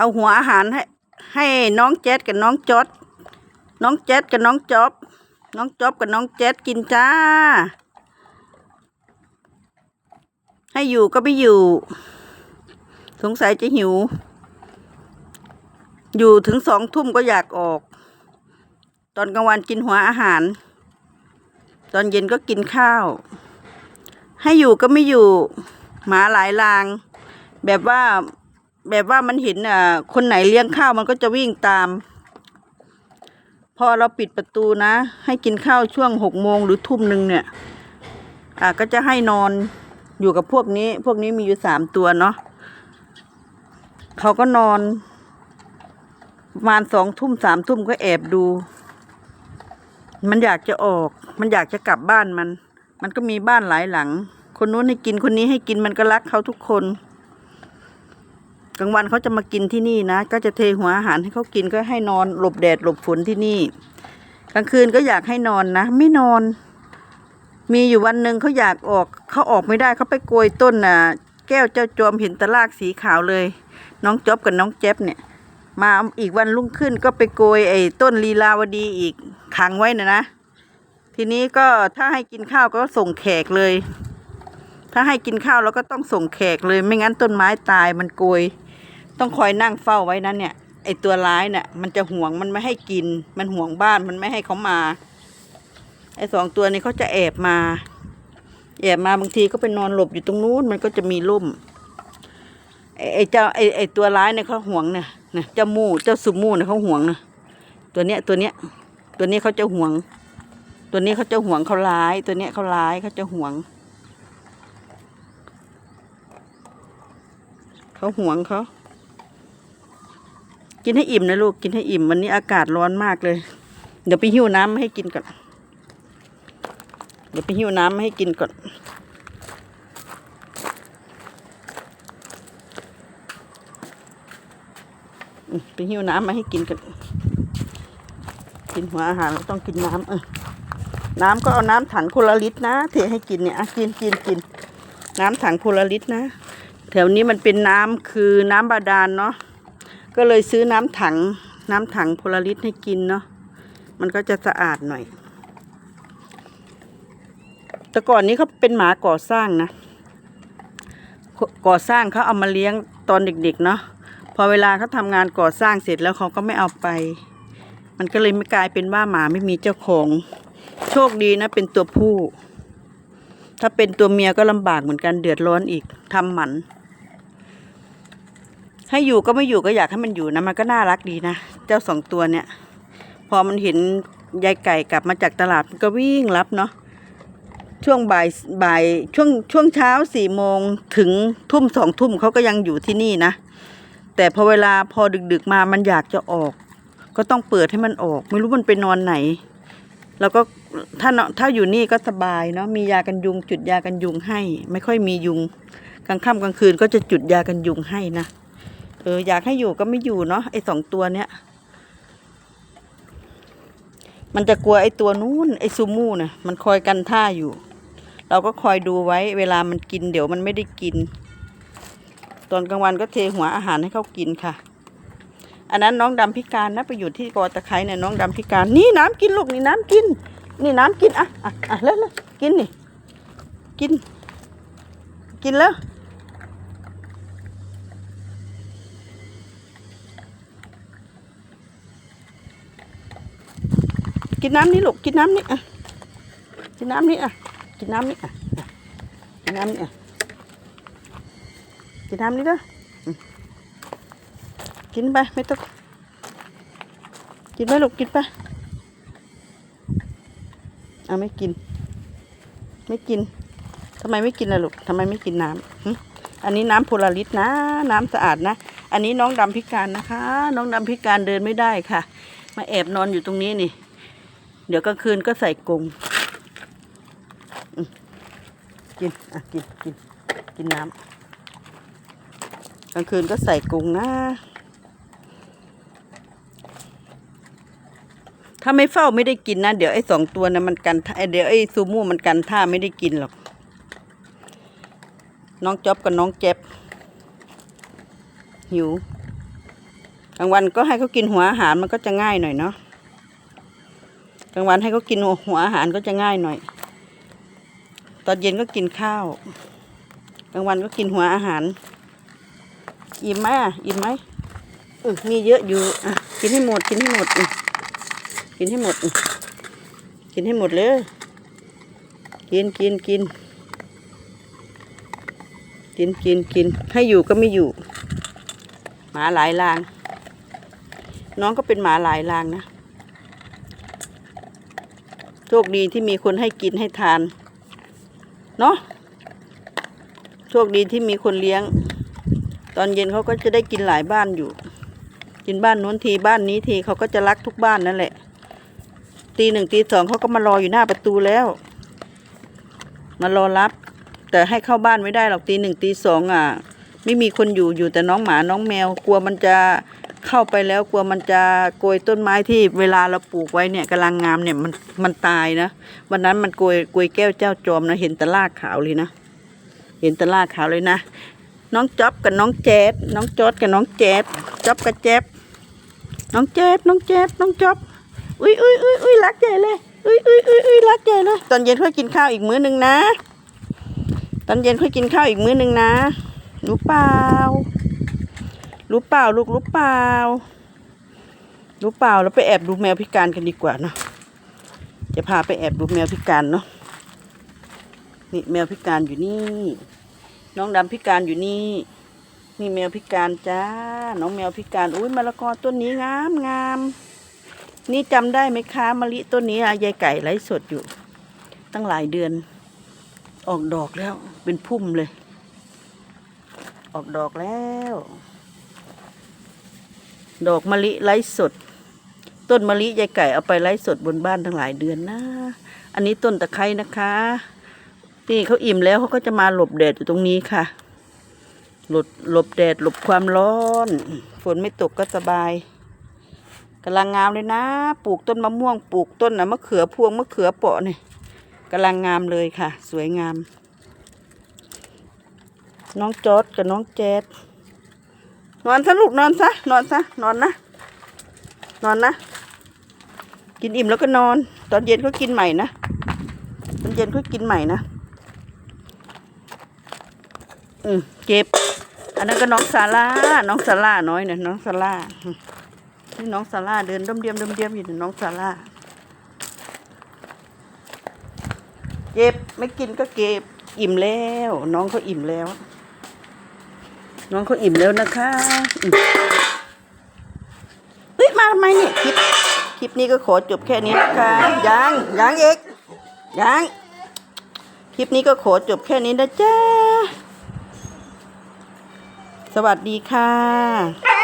เอาหัวอาหารให้ ให้น้องแจ๊ดกับน้องจอดน้องแจ๊ดกับน้องจ๊อบน้องจ๊อบกับน้องแจ๊ดกินจ้า ให้อยู่ก็ไม่อยู่ สงสัยจะหิว อยู่ถึงสองทุ่มก็อยากออก ตอนกลางวันกินหัวอาหาร ตอนเย็นก็กินข้าว ให้อยู่ก็ไม่อยู่ หมาหลายราง แบบว่า แบบว่ามันเห็นอะคนไหนเลี้ยงข้าวมันก็จะวิ่งตาม พอเราปิดประตูนะ ให้กินข้าวช่วงหกโมงหรือทุ่มหนึ่งเนี่ย อะก็จะให้นอนอยู่กับพวกนี้ พวกนี้มีอยู่สามตัวเนาะเขาก็นอนประมาณสองทุ่มสามทุ่มก็แอบดู มันอยากจะออก มันอยากจะกลับบ้านมัน มันก็มีบ้านหลายหลัง คนนู้นให้กินคนนี้ให้กินมันก็รักเขาทุกคน กลางวันเขาจะมากินที่นี่นะ ก็จะเทหัวอาหารให้เขากินก็ให้นอนหลบแดดหลบฝนที่นี่ กลางคืนก็อยากให้นอนนะ ไม่นอน มีอยู่วันหนึ่งเขาอยากออกเขาออกไม่ได้เขาไปโกยต้นน่ะ แก้วเจ้าจอมเห็นตะลากสีขาวเลย น้องจ๊อบกับน้องแจ๊บเนี่ย มาอีกวันรุ่งขึ้นก็ไปโกยไอ้ต้นลีลาวดีอีกขังไว้นะนะ ทีนี้ก็ถ้าให้กินข้าวก็ส่งแขกเลยถ้าให้กินข้าวเราก็ต้องส่งแขกเลยไม่งั้นต้นไม้ตายมันโกย ต้องคอยนั่งเฝ้าไว้นั้นเนี่ย ไอตัวร้ายเนี่ยมันจะห่วงมันไม่ให้กิน มันห่วงบ้านมันไม่ให้เขามา ไอสองตัวนี้เขาจะแอบมา แอบมาบางทีก็ไปนอนหลบอยู่ตรงนู้นมันก็จะมีร่มไอ้เจ้าไอ้ไอ้ตัวร้ายเนี่ยเขาห่วงเนี่ยนะเจ้ามู่เจ้าสุมู่เนี่ยเขาห่วงนะตัวเนี้ยตัวเนี้ย ตัวนี้เขาจะห่วง ตัวนี้เขาจะห่วงเขาร้าย ตัวเนี้ยเขาร้ายเขาจะห่วงเขาห่วงเขา กินให้อิ่มนะลูกกินให้อิ่มวันนี้อากาศร้อนมากเลย เดี๋ยวไปหิ้วน้ำมาให้กินก่อน เดี๋ยวไปหิ้วน้ำมาให้กินก่อนไปหิ้วน้ำมาให้กินกัน กินหัวอาหารเราต้องกินน้ำเออ น้ำก็เอาน้ำถังคนละลิตรนะ เทให้กินเนี่ยกินกินกิน น้ำถังคนละลิตรนะ แถวนี้มันเป็นน้ำคือน้ำบาดาลเนาะ ก็เลยซื้อน้ำถังน้ำถังพลลิตรให้กินเนาะมันก็จะสะอาดหน่อย แต่ก่อนนี้เขาเป็นหมาก่อสร้างนะ ก่อสร้างเขาเอามาเลี้ยงตอนเด็กๆเนาะพอเวลาเขาทำงานก่อสร้างเสร็จแล้วเขาก็ไม่เอาไป มันก็เลยไม่กลายเป็นว่าหมาไม่มีเจ้าของ โชคดีนะเป็นตัวผู้ ถ้าเป็นตัวเมียก็ลำบากเหมือนกันเดือดร้อนอีกทำหมัน ให้อยู่ก็ไม่อยู่ก็อยากให้มันอยู่นะมันก็น่ารักดีนะ เจ้าสองตัวเนี่ย พอมันเห็นยายไก่กลับมาจากตลาดมันก็วิ่งรับเนาะช่วงบ่ายบ่ายช่วงช่วงเช้าสี่โมงถึงทุ่มสองทุ่มเขาก็ยังอยู่ที่นี่นะ แต่พอเวลาพอดึกๆมามันอยากจะออก ก็ต้องเปิดให้มันออก ไม่รู้มันไปนอนไหน แล้วก็ถ้าเนาะถ้าอยู่นี่ก็สบายเนาะมียากันยุงจุดยากันยุงให้ ไม่ค่อยมียุงกลางค่ำกลางคืนก็จะจุดยากันยุงให้นะ เอออยากให้อยู่ก็ไม่อยู่เนาะไอ้สองตัวเนี้ย มันจะกลัวไอ้ตัวนู้นไอ้ซูมูน่ะมันคอยกันท่าอยู่ เราก็คอยดูไว้ เวลามันกินเดี๋ยวมันไม่ได้กิน ตอนกลางวันก็เทหัวอาหารให้เขากินค่ะ อันนั้นน้องดำพิการนะไปอยู่ที่กอตะไคร้เนี่ยน้องดำพิการ นี่น้ำกินลูกนี่น้ำกิน นี่น้ำกินอะอะอะเร็วเร็วกินนี่ กิน กินแล้ว กินน้ำนี่ลูกกินน้ำนี่อะกินน้ำนี่อะกินน้ำนี่อะกินน้ำนี่อะกินน้ำนี่เด้ออืมกินไปไม่ต้องกินไปลูกกินไปเอาไม่กิน ไม่กินทำไมไม่กินล่ะลูกทำไมไม่กินน้ำอันนี้น้ำโพลาริสนะ น้ำสะอาดนะ อันนี้น้องดำพิการนะคะ น้องดำพิการเดินไม่ได้ค่ะ มาแอบนอนอยู่ตรงนี้นี่ เดี๋ยวกลางคืนก็ใส่กรงกิน อะ กิน กิน กินน้ำกลางคืนก็ใส่กรงนะ ถ้าไม่เฝ้าไม่ได้กินนะ เดี๋ยวไอ้สองตัวนะมันกันท่าเดี๋ยวไอ้ซูมูมันกันท่าไม่ได้กินหรอก น้องจ๊อบกับน้องแจ๊บหิวกลางวันก็ให้เขากินหัวอาหารมันก็จะง่ายหน่อยเนาะ กลางวันให้เขากินหัวอาหารก็จะง่ายหน่อย ตอนเย็นก็กินข้าว กลางวันก็กินหัวอาหาร อิ่มไหมอะอิ่มไหมอือมีเยอะอยู่อะกินให้หมด กินให้หมด กินให้หมด กินให้หมดเลย กินกินกิน กินกินกิน ให้อยู่ก็ไม่อยู่ หมาหลายลาง น้องก็เป็นหมาหลายลางนะ โชคดีที่มีคนให้กินให้ทาน เนาะโชคดีที่มีคนเลี้ยง ตอนเย็นเขาก็จะได้กินหลายบ้านอยู่ กินบ้านนู้นทีบ้านนี้ทีเขาก็จะรักทุกบ้านนั่นแหละ ตีหนึ่งตีสองเขาก็มารออยู่หน้าประตูแล้ว มารอรับ แต่ให้เข้าบ้านไม่ได้หรอกตีหนึ่งตีสองอะ ไม่มีคนอยู่อยู่แต่น้องหมาน้องแมวกลัวมันจะ เข้าไปแล้วกลัวมันจะโกยต้นไม้ที่เวลาเราปลูกไว้เนี่ยกำลังงามเนี่ยมันมันตายนะวันนั้นมันโกยโกยแก้วเจ้าจอมนะเห็นต่รากขาวเลยนะ เห็นต่รากขาวเลยนะ น้องจ๊อบกับน้องแจ๊ดน้องจอดกับน้องแจ๊ดจ๊อบกับแจ๊บน้องแจ๊ดน้องแจ๊ดน้องจ๊อบอุ้ยอุ้ยอุ้ยอุ้ยรักใหญ่เลยอุ้ยอุ้ยอุ้ยอุ้ยรักใหญ่เลยตอนเย็นค่อยกินข้าวอีกมื้อหนึ่งนะ ตอนเย็นค่อยกินข้าวอีกมื้อหนึ่งนะรู้เปล่า รู้เปล่าลูกรู้เปล่ารู้เปล่าแล้วไปแอบดูแมวพิการกันดีกว่าเนาะจะพาไปแอบดูแมวพิการเนาะนี่แมวพิการอยู่นี่ น้องดำพิการอยู่นี่ นี่แมวพิการจ้า น้องแมวพิการอุ้ยมะละกอต้นนี้งามงามนี่จำได้ไหมคะมะลิต้นนี้อะยายไก่ไลฟ์สดอยู่ ตั้งหลายเดือน ออกดอกแล้วเป็นพุ่มเลย ออกดอกแล้ว ดอกมะลิไร้สด ต้นมะลิยายไก่เอาไปไร้สดบนบ้านทั้งหลายเดือนนะ อันนี้ต้นตะไคร้นะคะนี่เขาอิ่มแล้วเขาก็จะมาหลบแดดอยู่ตรงนี้ค่ะ หลบหลบแดดหลบความร้อน ฝนไม่ตกก็สบายกำลังงามเลยนะ ปลูกต้นมะม่วงปลูกต้นนะมะเขือพวงมะเขือเปาะเนี่ยกำลังงามเลยค่ะ สวยงาม น้องจอดกับน้องแจ๊ด นอนซะลูกนอนซะนอนซะนอนนะนอนนะ กินอิ่มแล้วก็นอน ตอนเย็นก็กินใหม่นะตอนเย็นก็กินใหม่นะอืมเก็บ อันนั้นก็น้องซาร่าน้องซาร่าน้อยเนี่ยน้องซาร่านี่น้องซาร่าเดินด้มเดียมด้มเดียมอยู่น้องซาร่าเก็บไม่กินก็เก็บอิ่มแล้ว น้องเขาอิ่มแล้ว น้องเขาอิ่มแล้วนะคะเฮ้ยมาทำไมเนี่ยคลิปคลิปนี้ก็ขอจบแค่นี้นะคะยังยังอีกยังคลิปนี้ก็ขอจบแค่นี้นะจ๊ะสวัสดีค่ะ